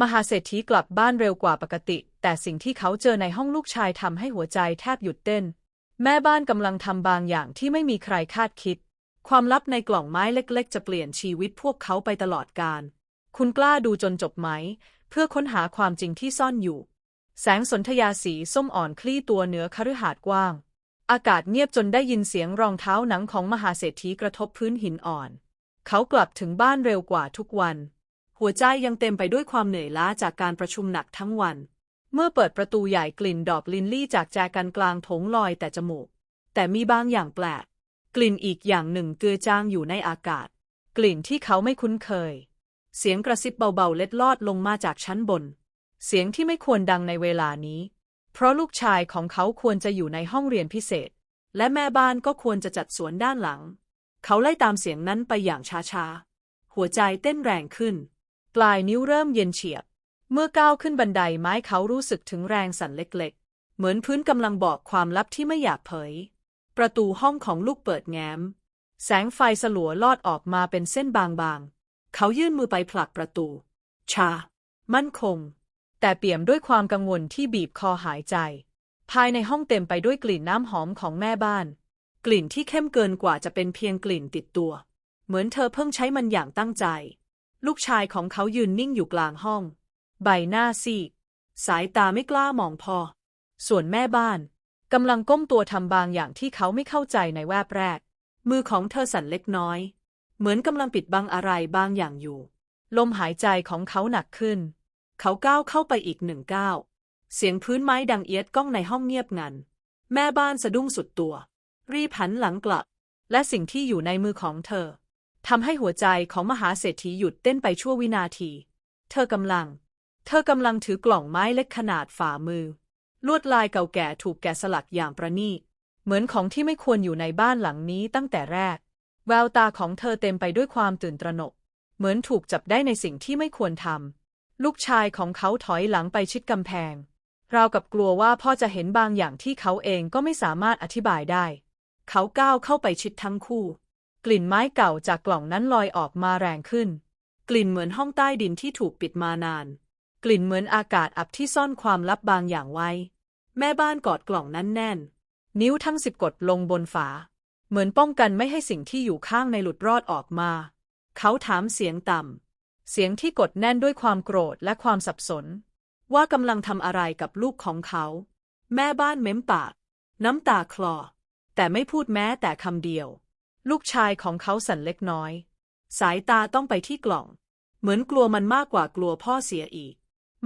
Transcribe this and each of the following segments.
มหาเศรษฐีกลับบ้านเร็วกว่าปกติ แต่สิ่งที่เขาเจอในห้องลูกชายทำให้หัวใจแทบหยุดเต้น แม่บ้านกำลังทำบางอย่างที่ไม่มีใครคาดคิด ความลับในกล่องไม้เล็กๆ จะเปลี่ยนชีวิตพวกเขาไปตลอดกาลคุณกล้าดูจนจบไหม เพื่อค้นหาความจริงที่ซ่อนอยู่ แสงสนธยาสีส้มอ่อนคลี่ตัวเหนือคฤหาสน์กว้าง อากาศเงียบจนได้ยินเสียงรองเท้าหนังของมหาเศรษฐีกระทบพื้นหินอ่อน เขากลับถึงบ้านเร็วกว่าทุกวัน หัวใจยังเต็มไปด้วยความเหนื่อยล้าจากการประชุมหนักทั้งวัน เมื่อเปิดประตูใหญ่กลิ่นดอกลินลี่จากแจกันกลางโถงลอยแต่จมูก แต่มีบางอย่างแปลก กลิ่นอีกอย่างหนึ่งเกือจางอยู่ในอากาศ กลิ่นที่เขาไม่คุ้นเคย เสียงกระซิบเบาๆเล็ดลอดลงมาจากชั้นบน เสียงที่ไม่ควรดังในเวลานี้ เพราะลูกชายของเขาควรจะอยู่ในห้องเรียนพิเศษ และแม่บ้านก็ควรจะจัดสวนด้านหลัง เขาไล่ตามเสียงนั้นไปอย่างช้าๆหัวใจเต้นแรงขึ้น ปลายนิ้วเริ่มเย็นเฉียบ เมื่อก้าวขึ้นบันไดไม้เขารู้สึกถึงแรงสั่นเล็กๆ เหมือนพื้นกำลังบอกความลับที่ไม่อยากเผย ประตูห้องของลูกเปิดแง้ม แสงไฟสลัวลอดออกมาเป็นเส้นบางๆ เขายื่นมือไปผลักประตู ชา มั่นคง แต่เปี่ยมด้วยความกังวลที่บีบคอหายใจ ภายในห้องเต็มไปด้วยกลิ่นน้ำหอมของแม่บ้าน กลิ่นที่เข้มเกินกว่าจะเป็นเพียงกลิ่นติดตัว เหมือนเธอเพิ่งใช้มันอย่างตั้งใจ ลูกชายของเขายืนนิ่งอยู่กลางห้อง ใบหน้าซีดสายตาไม่กล้ามองพอ ส่วนแม่บ้านกำลังก้มตัวทำบางอย่างที่เขาไม่เข้าใจในแวบแรก มือของเธอสั่นเล็กน้อย เหมือนกำลังปิดบังอะไรบางอย่างอยู่ ลมหายใจของเขาหนักขึ้น เขาก้าวเข้าไปอีกหนึ่งก้าว เสียงพื้นไม้ดังเอียดก้องในห้องเงียบงัน แม่บ้านสะดุ้งสุดตัว รีบหันหลังกลับ และสิ่งที่อยู่ในมือของเธอ ทำให้หัวใจของมหาเศรษฐีหยุดเต้นไปชั่ววินาที เธอกำลัง เธอกำลังถือกล่องไม้เล็กขนาดฝ่ามือ ลวดลายเก่าแก่ถูกแกะสลักอย่างประณีต เหมือนของที่ไม่ควรอยู่ในบ้านหลังนี้ตั้งแต่แรก แววตาของเธอเต็มไปด้วยความตื่นตระหนก เหมือนถูกจับได้ในสิ่งที่ไม่ควรทำ ลูกชายของเขาถอยหลังไปชิดกำแพง ราวกับกลัวว่าพ่อจะเห็นบางอย่างที่เขาเองก็ไม่สามารถอธิบายได้ เขาก้าวเข้าไปชิดทั้งคู่ กลิ่นไม้เก่าจากกล่องนั้นลอยออกมาแรงขึ้น กลิ่นเหมือนห้องใต้ดินที่ถูกปิดมานาน กลิ่นเหมือนอากาศอับที่ซ่อนความลับบางอย่างไว้ แม่บ้านกอดกล่องนั้นแน่น นิ้วทั้งสิบกดลงบนฝา เหมือนป้องกันไม่ให้สิ่งที่อยู่ข้างในหลุดรอดออกมา เขาถามเสียงต่ำ เสียงที่กดแน่นด้วยความโกรธและความสับสน ว่ากำลังทำอะไรกับลูกของเขา แม่บ้านเม้มปาก น้ำตาคลอ แต่ไม่พูดแม้แต่คำเดียว ลูกชายของเขาสั่นเล็กน้อย สายตาต้องไปที่กล่อง เหมือนกลัวมันมากกว่ากลัวพ่อเสียอีก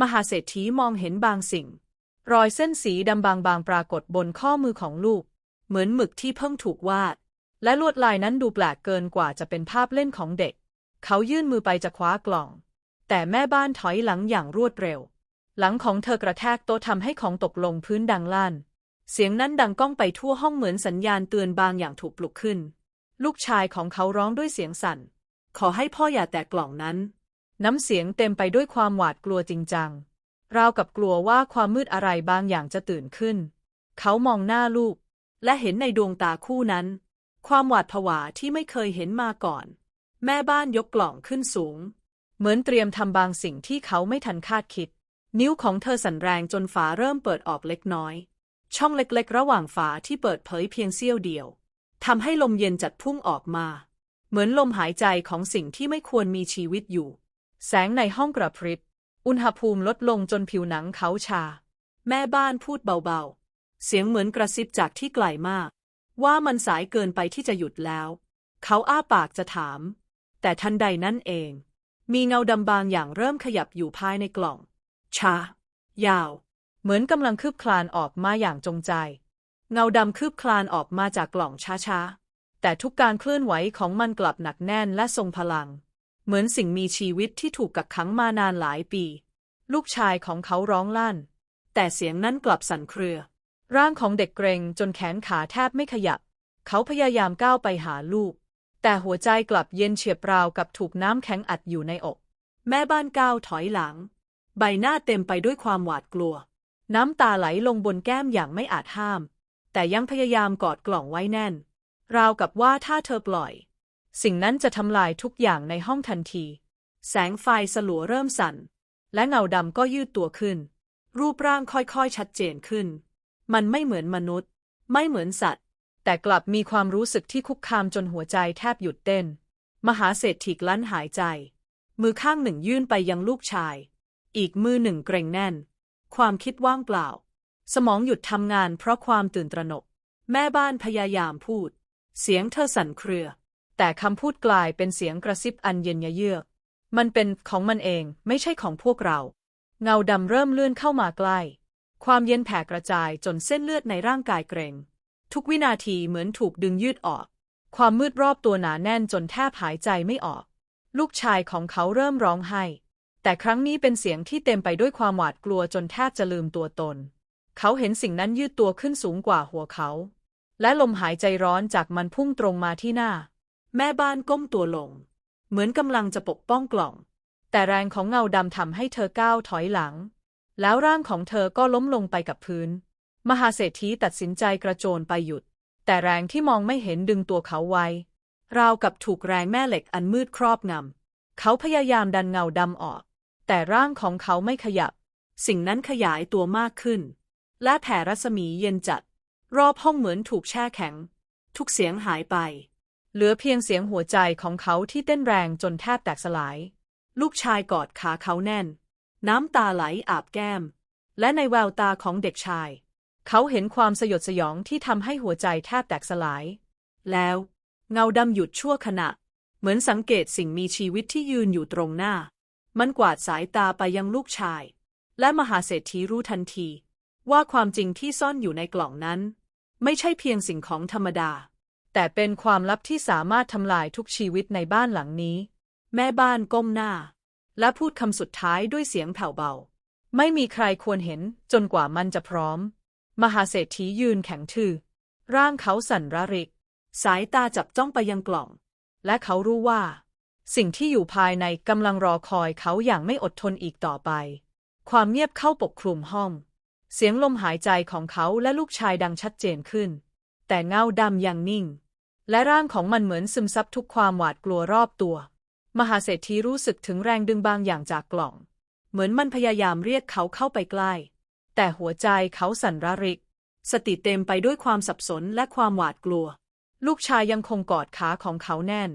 มหาเศรษฐีมองเห็นบางสิ่ง รอยเส้นสีดำบางๆปรากฏบนข้อมือของลูก เหมือนหมึกที่เพิ่งถูกวาด และลวดลายนั้นดูแปลกเกินกว่าจะเป็นภาพเล่นของเด็ก เขายื่นมือไปจะคว้ากล่อง แต่แม่บ้านถอยหลังอย่างรวดเร็ว หลังของเธอกระแทกโต๊ะทำให้ของตกลงพื้นดังลั่น เสียงนั้นดังก้องไปทั่วห้องเหมือนสัญญาณเตือนบางอย่างถูกปลุกขึ้น ลูกชายของเขาร้องด้วยเสียงสั่น ขอให้พ่ออย่าแตะกล่องนั้น น้ำเสียงเต็มไปด้วยความหวาดกลัวจริงจัง ราวกับกลัวว่าความมืดอะไรบางอย่างจะตื่นขึ้น เขามองหน้าลูก และเห็นในดวงตาคู่นั้น ความหวาดผวาที่ไม่เคยเห็นมาก่อน แม่บ้านยกกล่องขึ้นสูง เหมือนเตรียมทำบางสิ่งที่เขาไม่ทันคาดคิด นิ้วของเธอสั่นแรงจนฝาเริ่มเปิดออกเล็กน้อย ช่องเล็กๆ ระหว่างฝาที่เปิดเผยเพียงเสี้ยวเดียว ทำให้ลมเย็นจัดพุ่งออกมา เหมือนลมหายใจของสิ่งที่ไม่ควรมีชีวิตอยู่ แสงในห้องกระพริบ อุณหภูมิลดลงจนผิวหนังเขาชา แม่บ้านพูดเบาๆ เสียงเหมือนกระซิบจากที่ไกลมาก ว่ามันสายเกินไปที่จะหยุดแล้ว เขาอ้าปากจะถาม แต่ทันใดนั้นเอง มีเงาดำบางอย่างเริ่มขยับอยู่ภายในกล่อง ชา ยาว เหมือนกำลังคืบคลานออกมาอย่างจงใจ เงาดำคืบคลานออกมาจากกล่องช้าๆ แต่ทุกการเคลื่อนไหวของมันกลับหนักแน่นและทรงพลัง เหมือนสิ่งมีชีวิตที่ถูกกักขังมานานหลายปี ลูกชายของเขาร้องลั่น แต่เสียงนั้นกลับสั่นเครือ ร่างของเด็กเกรงจนแขนขาแทบไม่ขยับ เขาพยายามก้าวไปหาลูก แต่หัวใจกลับเย็นเฉียบราวกับถูกน้ำแข็งอัดอยู่ในอก แม่บ้านก้าวถอยหลัง ใบหน้าเต็มไปด้วยความหวาดกลัว น้ำตาไหลลงบนแก้มอย่างไม่อาจห้าม แต่ยังพยายามกอดกล่องไว้แน่น ราวกับว่าถ้าเธอปล่อย สิ่งนั้นจะทำลายทุกอย่างในห้องทันที แสงไฟสลัวเริ่มสั่น และเงาดำก็ยืดตัวขึ้น รูปร่างค่อยๆชัดเจนขึ้น มันไม่เหมือนมนุษย์ ไม่เหมือนสัตว์ แต่กลับมีความรู้สึกที่คุกคามจนหัวใจแทบหยุดเต้น มหาเศรษฐีกลั้นหายใจ มือข้างหนึ่งยื่นไปยังลูกชาย อีกมือหนึ่งเกรงแน่น ความคิดว่างเปล่า สมองหยุดทำงานเพราะความตื่นตระหนก แม่บ้านพยายามพูด เสียงเธอสั่นเครือ แต่คำพูดกลายเป็นเสียงกระซิบอันเย็นยะเยือก มันเป็นของมันเองไม่ใช่ของพวกเรา เงาดำเริ่มเลื่อนเข้ามาใกล้ ความเย็นแผ่กระจายจนเส้นเลือดในร่างกายเกร็ง ทุกวินาทีเหมือนถูกดึงยืดออก ความมืดรอบตัวหนาแน่นจนแทบหายใจไม่ออก ลูกชายของเขาเริ่มร้องไห้ แต่ครั้งนี้เป็นเสียงที่เต็มไปด้วยความหวาดกลัวจนแทบจะลืมตัวตน เขาเห็นสิ่งนั้นยืดตัวขึ้นสูงกว่าหัวเขา และลมหายใจร้อนจากมันพุ่งตรงมาที่หน้า แม่บ้านก้มตัวลง เหมือนกำลังจะปกป้องกล่อง แต่แรงของเงาดำทำให้เธอก้าวถอยหลัง แล้วร่างของเธอก็ล้มลงไปกับพื้น มหาเศรษฐีตัดสินใจกระโจนไปหยุด แต่แรงที่มองไม่เห็นดึงตัวเขาไว้ ราวกับถูกแรงแม่เหล็กอันมืดครอบงำเขาพยายามดันเงาดำออก แต่ร่างของเขาไม่ขยับ สิ่งนั้นขยายตัวมากขึ้น และแผ่รัศมีเย็นจัด รอบห้องเหมือนถูกแช่แข็ง ทุกเสียงหายไป เหลือเพียงเสียงหัวใจของเขาที่เต้นแรงจนแทบแตกสลาย ลูกชายกอดขาเขาแน่น น้ำตาไหลอาบแก้ม และในแววตาของเด็กชาย เขาเห็นความสยดสยองที่ทำให้หัวใจแทบแตกสลาย แล้ว เงาดำหยุดชั่วขณะ เหมือนสังเกตสิ่งมีชีวิตที่ยืนอยู่ตรงหน้า มันกวาดสายตาไปยังลูกชาย และมหาเศรษฐีรู้ทันที ว่าความจริงที่ซ่อนอยู่ในกล่องนั้น ไม่ใช่เพียงสิ่งของธรรมดา แต่เป็นความลับที่สามารถทำลายทุกชีวิตในบ้านหลังนี้ แม่บ้านก้มหน้า และพูดคำสุดท้ายด้วยเสียงแผ่วเบา ไม่มีใครควรเห็นจนกว่ามันจะพร้อม มหาเศรษฐียืนแข็งทื่อ ร่างเขาสั่นระริก สายตาจับจ้องไปยังกล่อง และเขารู้ว่า สิ่งที่อยู่ภายในกำลังรอคอยเขาอย่างไม่อดทนอีกต่อไป ความเงียบเข้าปกคลุมห้อง เสียงลมหายใจของเขาและลูกชายดังชัดเจนขึ้น แต่เงาดำยังนิ่ง และร่างของมันเหมือนซึมซับทุกความหวาดกลัวรอบตัว มหาเศรษฐีรู้สึกถึงแรงดึงบางอย่างจากกล่อง เหมือนมันพยายามเรียกเขาเข้าไปใกล้ แต่หัวใจเขาสั่นระริก สติเต็มไปด้วยความสับสนและความหวาดกลัว ลูกชายยังคงกอดขาของเขาแน่น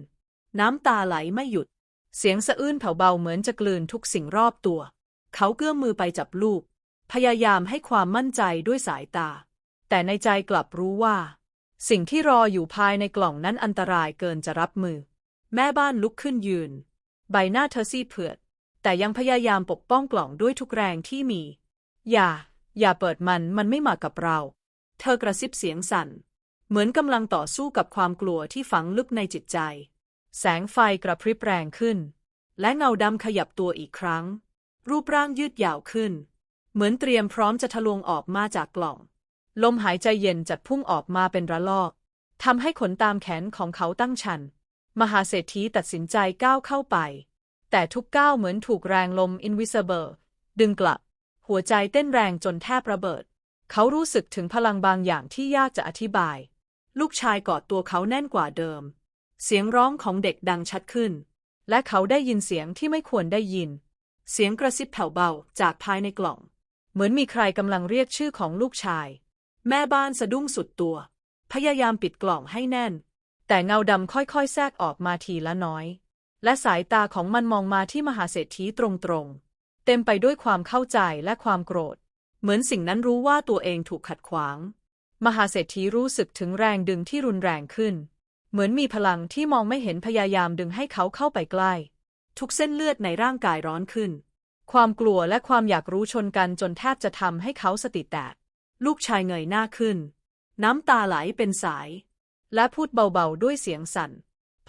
น้ำตาไหลไม่หยุด เสียงสะอื้นแผ่วเบาเหมือนจะกลืนทุกสิ่งรอบตัว เขาเกื้อมมือไปจับลูก พยายามให้ความมั่นใจด้วยสายตา แต่ในใจกลับรู้ว่า สิ่งที่รออยู่ภายในกล่องนั้นอันตรายเกินจะรับมือ แม่บ้านลุกขึ้นยืน ใบหน้าเธอซีเผือด แต่ยังพยายามปกป้องกล่องด้วยทุกแรงที่มี อย่า อย่าเปิดมันมันไม่มากับเรา เธอกระซิบเสียงสั่น เหมือนกำลังต่อสู้กับความกลัวที่ฝังลึกในจิตใจ แสงไฟกระพริบแรงขึ้น และเงาดำขยับตัวอีกครั้ง รูปร่างยืดยาวขึ้น เหมือนเตรียมพร้อมจะทะลวงออกมาจากกล่อง ลมหายใจเย็นจัดพุ่งออกมาเป็นระลอกทำให้ขนตามแขนของเขาตั้งชัน มหาเศรษฐีตัดสินใจก้าวเข้าไป แต่ทุกก้าวเหมือนถูกแรงลม invisible ดึงกลับ หัวใจเต้นแรงจนแทบระเบิด เขารู้สึกถึงพลังบางอย่างที่ยากจะอธิบาย ลูกชายกอดตัวเขาแน่นกว่าเดิม เสียงร้องของเด็กดังชัดขึ้น และเขาได้ยินเสียงที่ไม่ควรได้ยิน เสียงกระซิบแผ่วเบาจากภายในกล่อง เหมือนมีใครกำลังเรียกชื่อของลูกชาย แม่บ้านสะดุ้งสุดตัว พยายามปิดกล่องให้แน่น แต่เงาดำค่อยๆ แทรกออกมาทีละน้อย และสายตาของมันมองมาที่มหาเศรษฐีตรงๆ เต็มไปด้วยความเข้าใจและความโกรธ เหมือนสิ่งนั้นรู้ว่าตัวเองถูกขัดขวาง มหาเศรษฐีรู้สึกถึงแรงดึงที่รุนแรงขึ้น เหมือนมีพลังที่มองไม่เห็นพยายามดึงให้เขาเข้าไปใกล้ ทุกเส้นเลือดในร่างกายร้อนขึ้น ความกลัวและความอยากรู้ชนกันจนแทบจะทำให้เขาสติแตก ลูกชายเงยหน้าขึ้น น้ำตาไหลเป็นสาย และพูดเบาๆด้วยเสียงสั่น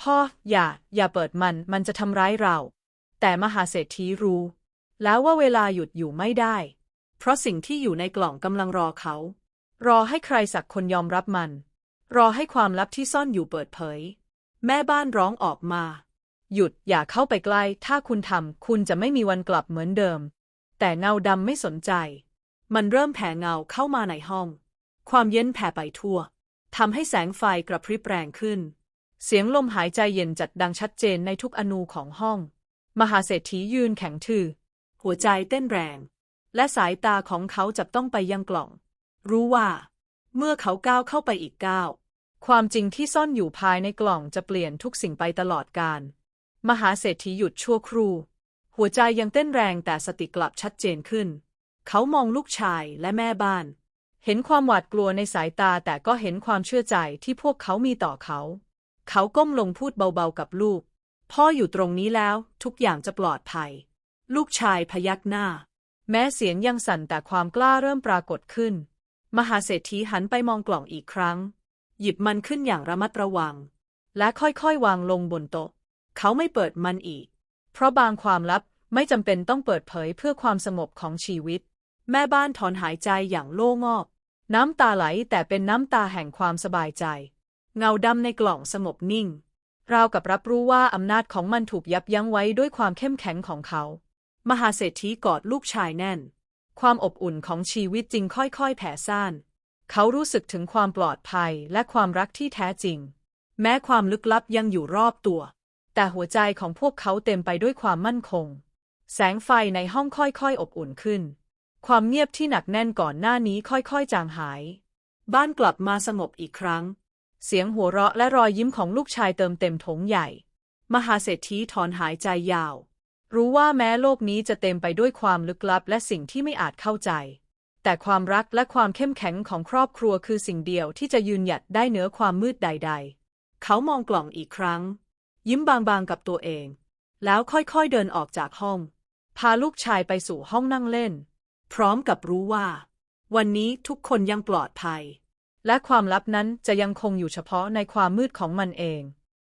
พ่อ อย่า อย่าเปิดมัน มันจะทำร้ายเรา แต่มหาเศรษฐีรู้ แล้วว่าเวลาหยุดอยู่ไม่ได้ เพราะสิ่งที่อยู่ในกล่องกำลังรอเขา รอให้ใครสักคนยอมรับมัน รอให้ความลับที่ซ่อนอยู่เปิดเผย แม่บ้านร้องออกมา หยุดอย่าเข้าไปใกล้ ถ้าคุณทำคุณจะไม่มีวันกลับเหมือนเดิม แต่เงาดำไม่สนใจ มันเริ่มแผ่เงาเข้ามาในห้อง ความเย็นแผ่ไปทั่วทำให้แสงไฟกระพริบแรงขึ้น เสียงลมหายใจเย็นจัดดังชัดเจนในทุกอนูของห้อง มหาเศรษฐียืนแข็งทื่อ หัวใจเต้นแรง และสายตาของเขาจับต้องไปยังกล่อง รู้ว่า เมื่อเขาก้าวเข้าไปอีกก้าว ความจริงที่ซ่อนอยู่ภายในกล่องจะเปลี่ยนทุกสิ่งไปตลอดกาล มหาเศรษฐีหยุดชั่วครู่ หัวใจยังเต้นแรงแต่สติกลับชัดเจนขึ้น เขามองลูกชายและแม่บ้าน เห็นความหวาดกลัวในสายตาแต่ก็เห็นความเชื่อใจที่พวกเขามีต่อเขา เขาก้มลงพูดเบาๆกับลูก พ่ออยู่ตรงนี้แล้วทุกอย่างจะปลอดภัย ลูกชายพยักหน้า แม้เสียงยังสั่นแต่ความกล้าเริ่มปรากฏขึ้น มหาเศรษฐีหันไปมองกล่องอีกครั้ง หยิบมันขึ้นอย่างระมัดระวัง และค่อยๆ วางลงบนโต๊ะ เขาไม่เปิดมันอีก เพราะบางความลับไม่จำเป็นต้องเปิดเผยเพื่อความสงบของชีวิต แม่บ้านถอนหายใจอย่างโล่งอก น้ำตาไหลแต่เป็นน้ำตาแห่งความสบายใจ เงาดำในกล่องสงบนิ่ง ราวกับรับรู้ว่าอำนาจของมันถูกยับยั้งไว้ด้วยความเข้มแข็งของเขา มหาเศรษฐีกอดลูกชายแน่น ความอบอุ่นของชีวิตจริงค่อยๆ แผ่ซ่าน เขารู้สึกถึงความปลอดภัยและความรักที่แท้จริง แม้ความลึกลับยังอยู่รอบตัว แต่หัวใจของพวกเขาเต็มไปด้วยความมั่นคง แสงไฟในห้องค่อยๆ อบอุ่นขึ้น ความเงียบที่หนักแน่นก่อนหน้านี้ค่อยๆ จางหาย บ้านกลับมาสงบอีกครั้ง เสียงหัวเราะและรอยยิ้มของลูกชายเติมเต็มโถงใหญ่ มหาเศรษฐีถอนหายใจยาว รู้ว่าแม้โลกนี้จะเต็มไปด้วยความลึกลับและสิ่งที่ไม่อาจเข้าใจ แต่ความรักและความเข้มแข็งของครอบครัวคือสิ่งเดียวที่จะยืนหยัดได้เหนือความมืดใด ๆ เขามองกล่องอีกครั้ง ยิ้มบางๆกับตัวเอง แล้วค่อยๆเดินออกจากห้อง พาลูกชายไปสู่ห้องนั่งเล่น พร้อมกับรู้ว่า วันนี้ทุกคนยังปลอดภัย และความลับนั้นจะยังคงอยู่เฉพาะในความมืดของมันเอง